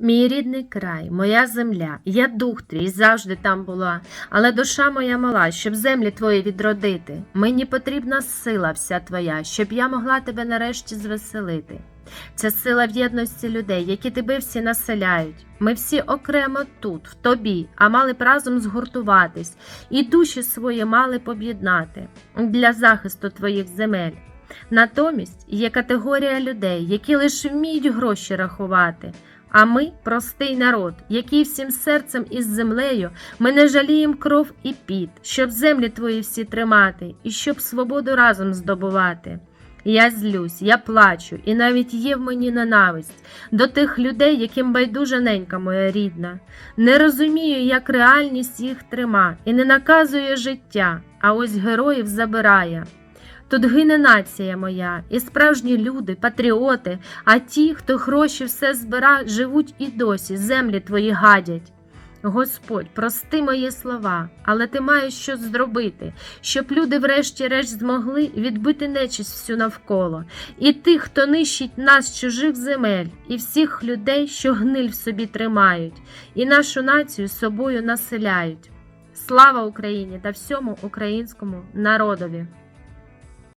Мій рідний край, моя земля, я дух твій завжди там була, але душа моя мала, щоб землі твої відродити. Мені потрібна сила вся твоя, щоб я могла тебе нарешті звеселити. Ця сила в єдності людей, які тебе всі населяють. Ми всі окремо тут, в тобі, а мали б разом згуртуватись, і душі свої мали б об'єднати для захисту твоїх земель. Натомість є категорія людей, які лише вміють гроші рахувати. А ми простий народ, який всім серцем із землею ми не жаліємо кров і піт, щоб землі твої всі тримати, і щоб свободу разом здобувати. Я злюсь, я плачу, і навіть є в мені ненависть до тих людей, яким байдужа ненька моя рідна. Не розумію, як реальність їх трима, і не наказує життя, а ось героїв забирає. Тут гине нація моя, і справжні люди, патріоти, а ті, хто гроші все збира, живуть і досі, землі твої гадять. Господь, прости мої слова, але ти маєш щось зробити, щоб люди врешті-решт змогли відбити нечисть всю навколо, і тих, хто нищить нас чужих земель, і всіх людей, що гниль в собі тримають, і нашу націю собою населяють. Слава Україні та всьому українському народові!